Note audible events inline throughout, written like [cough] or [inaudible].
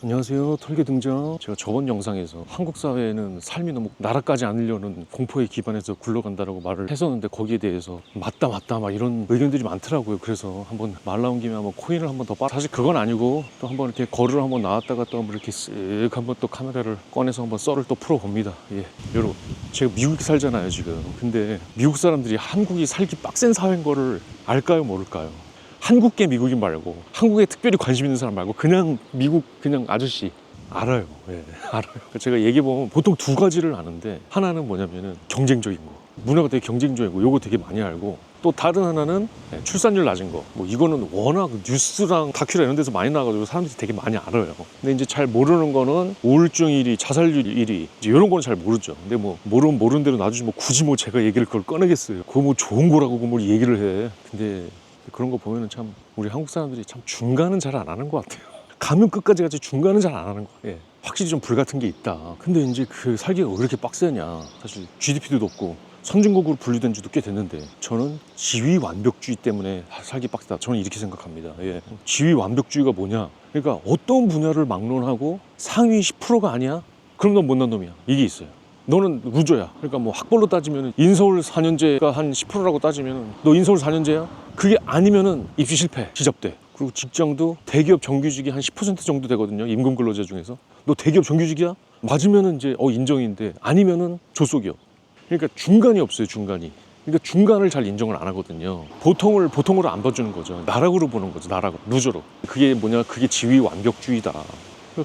안녕하세요. 털개 등장. 제가 저번 영상에서 한국 사회는 삶이 너무 나라까지 않으려는 공포에 기반해서 굴러간다라고 말을 했었는데 거기에 대해서 맞다 맞다 막 이런 의견들이 많더라고요. 그래서 한번 말 나온 김에 한번 코인을 한번 더 빨아. 사실 그건 아니고 또 한번 이렇게 거리를 한번 나왔다가 또 한번 이렇게 쓱 한번 또 카메라를 꺼내서 한번 썰을 또 풀어봅니다. 예, 여러분 제가 미국에 살잖아요 지금. 근데 미국 사람들이 한국이 살기 빡센 사회인 거를 알까요 모를까요? 한국계 미국인 말고 한국에 특별히 관심 있는 사람 말고 그냥 미국 그냥 아저씨 알아요. 예, [laughs] 알아요. 제가 얘기해 보면 보통 두 가지를 아는데 하나는 뭐냐면은 경쟁적인 거. 문화가 되게 경쟁적이고 요거 되게 많이 알고 또 다른 하나는 예, 출산율 낮은 거. 뭐 이거는 워낙 뉴스랑 다큐라 이런 데서 많이 나가지고 사람들이 되게 많이 알아요. 근데 이제 잘 모르는 거는 우울증 1위, 자살률 1위 이제 이런 거는 잘 모르죠. 근데 뭐 모르면 모르는 대로 놔두지 뭐 굳이 뭐 제가 얘기를 그걸 꺼내겠어요. 그거 뭐 좋은 거라고 뭘 얘기를 해. 근데 그런 거 보면은 참 우리 한국 사람들이 참 중간은 잘 안 하는 것 같아요. [laughs] 가면 끝까지 가지 중간은 잘 안 하는 거. 예. 확실히 좀 불같은 게 있다. 근데 이제 그 살기가 왜 그렇게 빡세냐. 사실 GDP도 높고 선진국으로 분류된 지도 꽤 됐는데 저는 지위 완벽주의 때문에 살기 빡세다. 저는 이렇게 생각합니다. 예. 지위 완벽주의가 뭐냐? 그러니까 어떤 분야를 막론하고 상위 10%가 아니야? 그럼 넌 못난 놈이야. 이게 있어요. 너는 루저야. 그러니까 뭐 학벌로 따지면 인서울 4년제가 한 10%라고 따지면 너 인서울 4년제야? 그게 아니면은 입시 실패, 지잡돼. 그리고 직장도 대기업 정규직이 한 10% 정도 되거든요. 임금 근로자 중에서. 너 대기업 정규직이야? 맞으면은 이제 어 인정인데 아니면은 조소기업. 그러니까 중간이 없어요, 중간이. 그러니까 중간을 잘 인정을 안 하거든요. 보통을 보통으로 안 봐주는 거죠. 나락으로 보는 거죠. 나락으로. 루저로. 그게 뭐냐? 그게 지위 완벽주의다.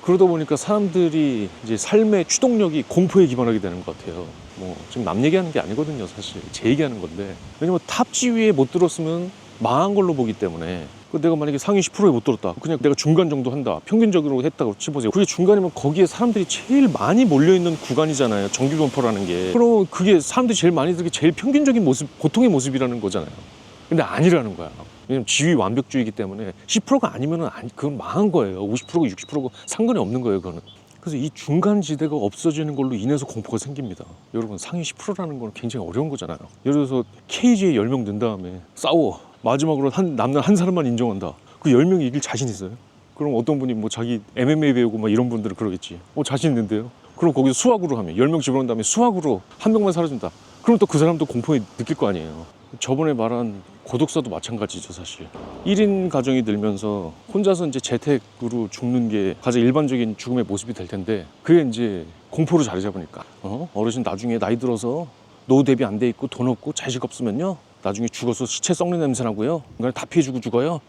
그러다 보니까 사람들이 이제 삶의 추동력이 공포에 기반하게 되는 것 같아요. 뭐 지금 남 얘기하는 게 아니거든요, 사실 제 얘기하는 건데 왜냐면 탑 지위에 못 들었으면 망한 걸로 보기 때문에 그 내가 만약에 상위 10%에 못 들었다, 그냥 내가 중간 정도 한다, 평균적으로 했다고 치보세요. 그게 중간이면 거기에 사람들이 제일 많이 몰려 있는 구간이잖아요, 정규 분포라는 게. 그럼 그게 사람들이 제일 많이 들게 제일 평균적인 모습, 보통의 모습이라는 거잖아요. 근데 아니라는 거야. 왜냐면 지위 완벽주의이기 때문에 10%가 아니면은 아니, 그건 망한 거예요. 50%고 60%고 상관이 없는 거예요, 그거는. 그래서 이 중간 지대가 없어지는 걸로 인해서 공포가 생깁니다. 여러분 상위 10%라는 건 굉장히 어려운 거잖아요. 예를 들어서 케이지에 10명 든 다음에 싸워. 마지막으로 한 남는 한 사람만 인정한다. 그 10명이 이길 자신 있어요? 그럼 어떤 분이 뭐 자기 MMA 배우고 막 이런 분들은 그러겠지. 어 자신 있는데요. 그럼 거기서 수학으로 하면 10명 집어넣은 다음에 수학으로 한 명만 사라진다. 그럼 또 그 사람도 공포에 느낄 거 아니에요. 저번에 말한 고독사도 마찬가지죠, 사실. 1인 가정이 들면서 혼자서 이제 재택으로 죽는 게 가장 일반적인 죽음의 모습이 될 텐데 그게 이제 공포로 자리 잡으니까 어? 어르신 나중에 나이 들어서 노후 대비 안 돼 있고 돈 없고 자식 없으면요 나중에 죽어서 시체 썩는 냄새 나고요. 인간 다 피해주고 죽어요.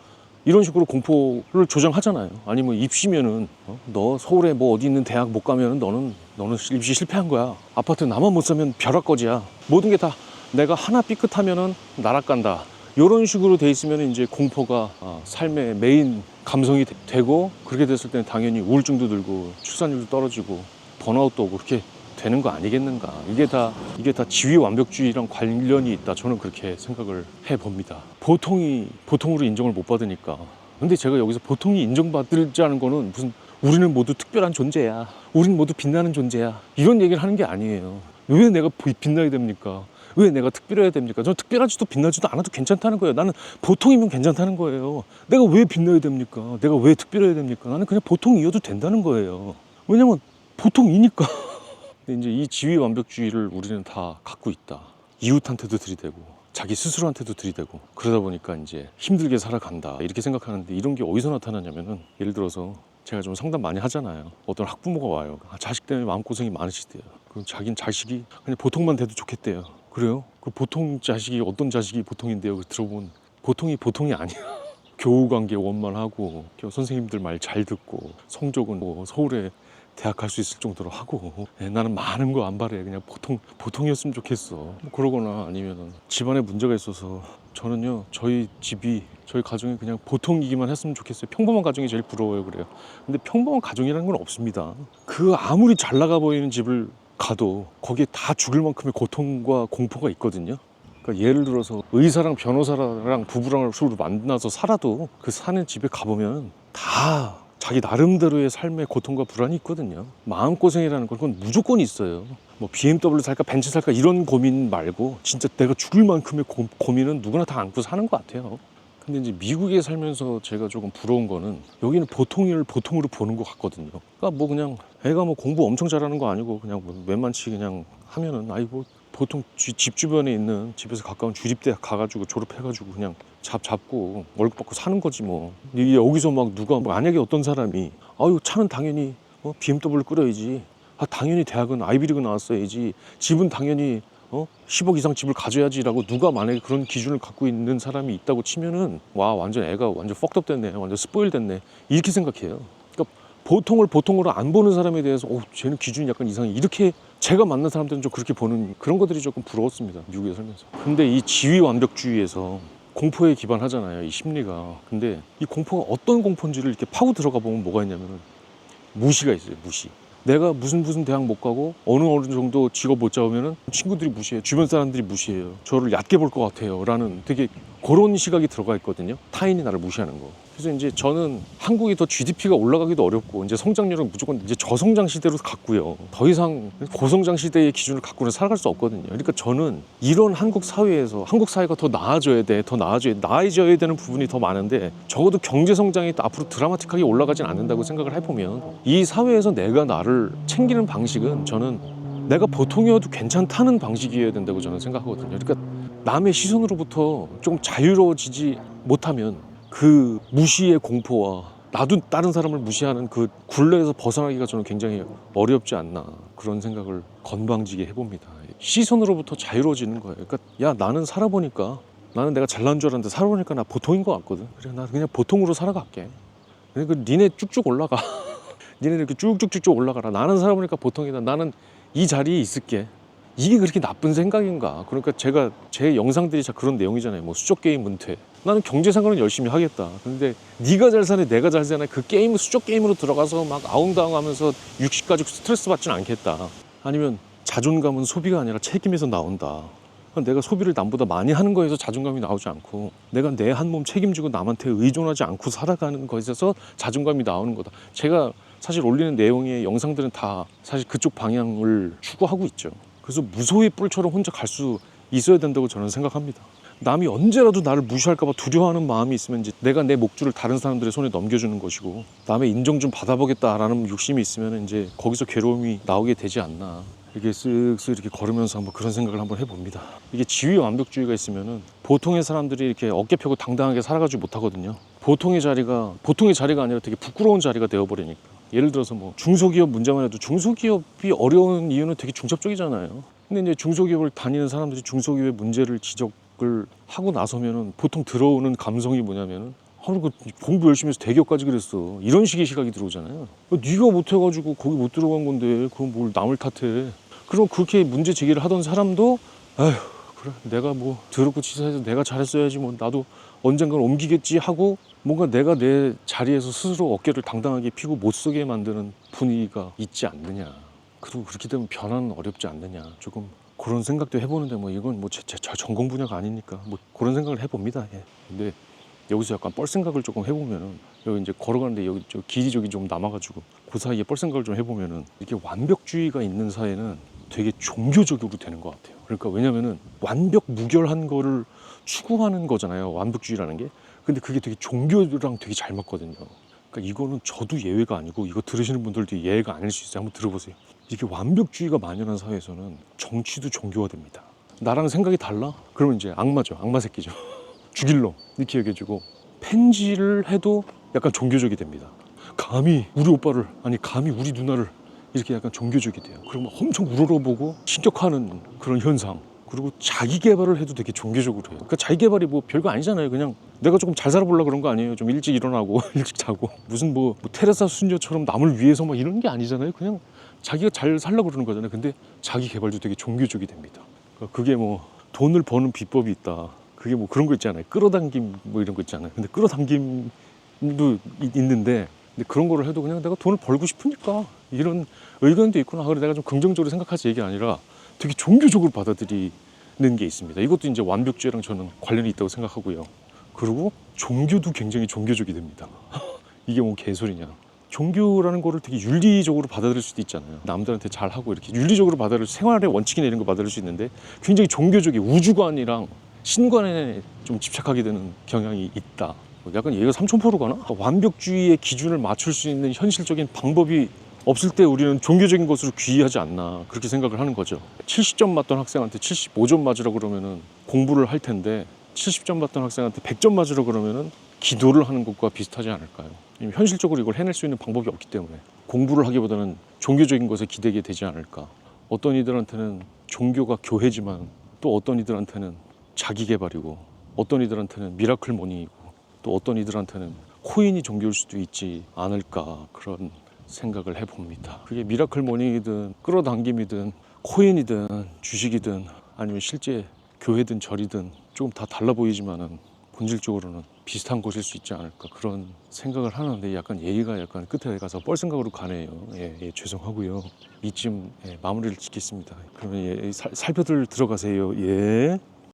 이런 식으로 공포를 조정하잖아요. 아니면 입시면은 어? 너 서울에 뭐 어디 있는 대학 못 가면은 너는 너는 입시 실패한 거야. 아파트 나만 못 사면 벼락거지야. 모든 게 다 내가 하나 삐끗하면은 나락간다. 이런 식으로 돼 있으면 이제 공포가 아, 삶의 메인 감성이 되- 되고 그렇게 됐을 때는 당연히 우울증도 들고 출산율도 떨어지고 번아웃도 오고 그렇게 되는 거 아니겠는가 이게 다 이게 다 지위 완벽주의랑 관련이 있다 저는 그렇게 생각을 해 봅니다 보통이 보통으로 인정을 못 받으니까 근데 제가 여기서 보통이 인정받을자는 거는 무슨 우리는 모두 특별한 존재야 우린 모두 빛나는 존재야 이런 얘기를 하는 게 아니에요 왜 내가 비- 빛나야 됩니까 왜 내가 특별해야 됩니까? 저는 특별하지도 빛나지도 않아도 괜찮다는 거예요. 나는 보통이면 괜찮다는 거예요. 내가 왜 빛나야 됩니까? 내가 왜 특별해야 됩니까? 나는 그냥 보통이어도 된다는 거예요. 왜냐면 보통이니까. [laughs] 근데 이제 이 지위 완벽주의를 우리는 다 갖고 있다. 이웃한테도 들이대고 자기 스스로한테도 들이대고 그러다 보니까 이제 힘들게 살아간다 이렇게 생각하는데 이런 게 어디서 나타나냐면은 예를 들어서 제가 좀 상담 많이 하잖아요. 어떤 학부모가 와요. 아, 자식 때문에 마음고생이 많으시대요. 그럼 자기는 자식이 그냥 보통만 돼도 좋겠대요. 그래요? 그 보통 자식이 어떤 자식이 보통인데요? 그 들어보면 보통이 보통이 아니야. [laughs] 교우 관계 원만하고 교- 선생님들 말 잘 듣고 성적은 뭐 서울에 대학 갈 수 있을 정도로 하고. 예, 나는 많은 거 안 바래. 그냥 보통 보통이었으면 좋겠어. 뭐 그러거나 아니면은 집안에 문제가 있어서 저는요 저희 집이 저희 가정이 그냥 보통이기만 했으면 좋겠어요. 평범한 가정이 제일 부러워요 그래요. 근데 평범한 가정이라는 건 없습니다. 그 아무리 잘 나가 보이는 집을 가도 거기에 다 죽을 만큼의 고통과 공포가 있거든요. 그러니까 예를 들어서 의사랑 변호사랑 부부랑 서로 만나서 살아도 그 사는 집에 가보면 다 자기 나름대로의 삶의 고통과 불안이 있거든요. 마음고생이라는 건 그건 무조건 있어요. 뭐 BMW 살까 벤츠 살까 이런 고민 말고 진짜 내가 죽을 만큼의 고, 고민은 누구나 다 안고 사는 것 같아요. 근데 이제 미국에 살면서 제가 조금 부러운 거는 여기는 보통을 보통으로 보는 것 같거든요. 그러니까 뭐 그냥 애가 뭐 공부 엄청 잘하는 거 아니고 그냥 뭐 웬만치 그냥 하면은 아이 뭐 보통 지- 집 주변에 있는 집에서 가까운 주립대 가가지고 졸업해가지고 그냥 잡 잡고 월급 받고 사는 거지 뭐. 여기서 막 누가 만약에 어떤 사람이 아유 차는 당연히 어, BMW 끌어야지. 아 당연히 대학은 아이비리그 나왔어야지. 집은 당연히 어 10억 이상 집을 가져야지라고 누가 만약에 그런 기준을 갖고 있는 사람이 있다고 치면은 와 완전 애가 완전 퍽덕 됐네 완전 스포일 됐네 이렇게 생각해요 보통을 보통으로 안 보는 사람에 대해서 오 쟤는 기준이 약간 이상해. 이렇게 제가 만난 사람들은 좀 그렇게 보는 그런 것들이 조금 부러웠습니다 미국에 살면서. 근데 이 지위 완벽주의에서 공포에 기반하잖아요 이 심리가. 근데 이 공포가 어떤 공포인지를 이렇게 파고 들어가 보면 뭐가 있냐면은 무시가 있어요 무시. 내가 무슨 무슨 대학 못 가고 어느 어느 정도 직업 못 잡으면은 친구들이 무시해 주변 사람들이 무시해요. 저를 얕게 볼 것 같아요. 라는 되게 그런 시각이 들어가 있거든요. 타인이 나를 무시하는 거. 그래서 이제 저는 한국이 더 GDP가 올라가기도 어렵고 이제 성장률은 무조건 이제 저성장 시대로 갔고요. 더 이상 고성장 시대의 기준을 갖고는 살아갈 수 없거든요. 그러니까 저는 이런 한국 사회에서 한국 사회가 더 나아져야 돼 더 나아져야 나아져야 되는 부분이 더 많은데 적어도 경제 성장이 또 앞으로 드라마틱하게 올라가진 않는다고 생각을 해보면 이 사회에서 내가 나를 챙기는 방식은 저는 내가 보통이어도 괜찮다는 방식이어야 된다고 저는 생각하거든요. 그러니까 남의 시선으로부터 좀 자유로워지지 못하면 그 무시의 공포와 나도 다른 사람을 무시하는 그 굴레에서 벗어나기가 저는 굉장히 어렵지 않나 그런 생각을 건방지게 해봅니다. 시선으로부터 자유로워지는 거예요. 그러니까 야 나는 살아보니까 나는 내가 잘난 줄 알았는데 살아보니까 나 보통인 것 같거든. 그래 나 그냥 보통으로 살아갈게. 그러니까 니네 쭉쭉 올라가. [laughs] 니네 이렇게 쭉쭉쭉쭉 올라가라. 나는 살아보니까 보통이다. 나는 이 자리에 있을게. 이게 그렇게 나쁜 생각인가? 그러니까 제가 제 영상들이 다 그런 내용이잖아요. 뭐 수족 게임 은퇴. 나는 경제 상관은 열심히 하겠다. 근데 네가 잘 사네, 내가 잘 사네. 그 게임 수족 게임으로 들어가서 막 아웅다웅하면서 육식 가지고 스트레스 받지는 않겠다. 아니면 자존감은 소비가 아니라 책임에서 나온다. 내가 소비를 남보다 많이 하는 거에서 자존감이 나오지 않고 내가 내 한 몸 책임지고 남한테 의존하지 않고 살아가는 것에서 자존감이 나오는 거다. 제가 사실 올리는 내용의 영상들은 다 사실 그쪽 방향을 추구하고 있죠. 그래서 무소의 뿔처럼 혼자 갈 수 있어야 된다고 저는 생각합니다. 남이 언제라도 나를 무시할까봐 두려워하는 마음이 있으면 이제 내가 내 목줄을 다른 사람들의 손에 넘겨주는 것이고 남의 인정 좀 받아보겠다라는 욕심이 있으면 이제 거기서 괴로움이 나오게 되지 않나 이렇게 쓱쓱 이렇게 걸으면서 한번 그런 생각을 한번 해봅니다. 이게 지위 완벽주의가 있으면은 보통의 사람들이 이렇게 어깨 펴고 당당하게 살아가지 못하거든요. 보통의 자리가 보통의 자리가 아니라 되게 부끄러운 자리가 되어버리니까. 예를 들어서 뭐 중소기업 문제만 해도 중소기업이 어려운 이유는 되게 중첩적이잖아요. 근데 이제 중소기업을 다니는 사람들이 중소기업의 문제를 지적을 하고 나서면은 보통 들어오는 감성이 뭐냐면은 아니 그 공부 열심히 해서 대기업까지 그랬어. 이런 식의 시각이 들어오잖아요. 어, 네가 못해가지고 거기 못 들어간 건데 그럼 뭘 남을 탓해? 그럼 그렇게 문제 제기를 하던 사람도 아휴 그래 내가 뭐 더럽고 치사해서 내가 잘했어야지 뭐 나도 언젠간 옮기겠지 하고 뭔가 내가 내 자리에서 스스로 어깨를 당당하게 피고 못 서게 만드는 분위기가 있지 않느냐 그리고 그렇게 되면 변화는 어렵지 않느냐 조금 그런 생각도 해보는데 뭐 이건 뭐제 전공 분야가 아니니까 뭐 그런 생각을 해봅니다 예. 근데 여기서 약간 뻘 생각을 조금 해보면은 여기 이제 걸어가는데 여기 저 길이 저기 좀 남아가지고 그 사이에 뻘 생각을 좀 해보면은 이렇게 완벽주의가 있는 사회는 되게 종교적으로 되는 것 같아요. 그러니까 왜냐면은 완벽 무결한 거를 추구하는 거잖아요. 완벽주의라는 게. 근데 그게 되게 종교랑 되게 잘 맞거든요. 그러니까 이거는 저도 예외가 아니고 이거 들으시는 분들도 예외가 아닐 수 있어요. 한번 들어보세요. 이게 완벽주의가 만연한 사회에서는 정치도 종교화됩니다. 나랑 생각이 달라? 그러면 이제 악마죠. 악마 새끼죠. [laughs] 죽일 놈 이렇게 얘기해주고 펜지를 해도 약간 종교적이 됩니다. 감히 우리 오빠를 아니 감히 우리 누나를 이렇게 약간 종교적이 돼요. 그러면 엄청 우러러보고 신격하는 그런 현상. 그리고 자기 개발을 해도 되게 종교적으로 해요. 그러니까 자기 개발이 뭐 별거 아니잖아요. 그냥 내가 조금 잘 살아보려 그런 거 아니에요. 좀 일찍 일어나고 [laughs] 일찍 자고 무슨 뭐, 뭐 테레사 순녀처럼 남을 위해서 막 이런 게 아니잖아요. 그냥 자기가 잘 살려고 그러는 거잖아요. 근데 자기 개발도 되게 종교적이 됩니다. 그러니까 그게 뭐 돈을 버는 비법이 있다. 그게 뭐 그런 거 있잖아요. 끌어당김 뭐 이런 거 있잖아요. 근데 끌어당김도 이- 있는데 근데 그런 거를 해도 그냥 내가 돈을 벌고 싶으니까 이런 의견도 있구나. 그래 내가 좀 긍정적으로 생각하지 얘기 아니라 되게 종교적으로 받아들이는 게 있습니다. 이것도 이제 완벽주의랑 저는 관련이 있다고 생각하고요. 그리고 종교도 굉장히 종교적이 됩니다. [laughs] 이게 뭐 개소리냐. 종교라는 거를 되게 윤리적으로 받아들일 수도 있잖아요. 남들한테 잘하고 이렇게 윤리적으로 받아들일 수- 생활의 원칙이나 이런 거 받아들일 수 있는데 굉장히 종교적인 우주관이랑 신관에 좀 집착하게 되는 경향이 있다. 약간 얘가 삼천포로 가나? 그러니까 완벽주의의 기준을 맞출 수 있는 현실적인 방법이 없을 때 우리는 종교적인 것으로 귀의하지 않나 그렇게 생각을 하는 거죠. 70점 맞던 학생한테 75점 맞으라 그러면은 공부를 할 텐데 70점 맞던 학생한테 100점 맞으라 그러면은 기도를 하는 것과 비슷하지 않을까요? 현실적으로 이걸 해낼 수 있는 방법이 없기 때문에 공부를 하기보다는 종교적인 것에 기대게 되지 않을까. 어떤 이들한테는 종교가 교회지만 또 어떤 이들한테는 자기 개발이고 어떤 이들한테는 미라클 모닝이고 또 어떤 이들한테는 코인이 종교일 수도 있지 않을까 그런 생각을 해봅니다. 그게 미라클 모닝이든 끌어당김이든 코인이든 주식이든 아니면 실제 교회든 절이든 조금 다 달라 보이지만은 본질적으로는 비슷한 것일 수 있지 않을까 그런 생각을 하는데 약간 얘기가 약간 끝에 가서 뻘 생각으로 가네요. 예, 예, 죄송하고요. 이쯤 예, 마무리를 짓겠습니다. 그러면 예, 살, 살펴들 들어가세요. 예.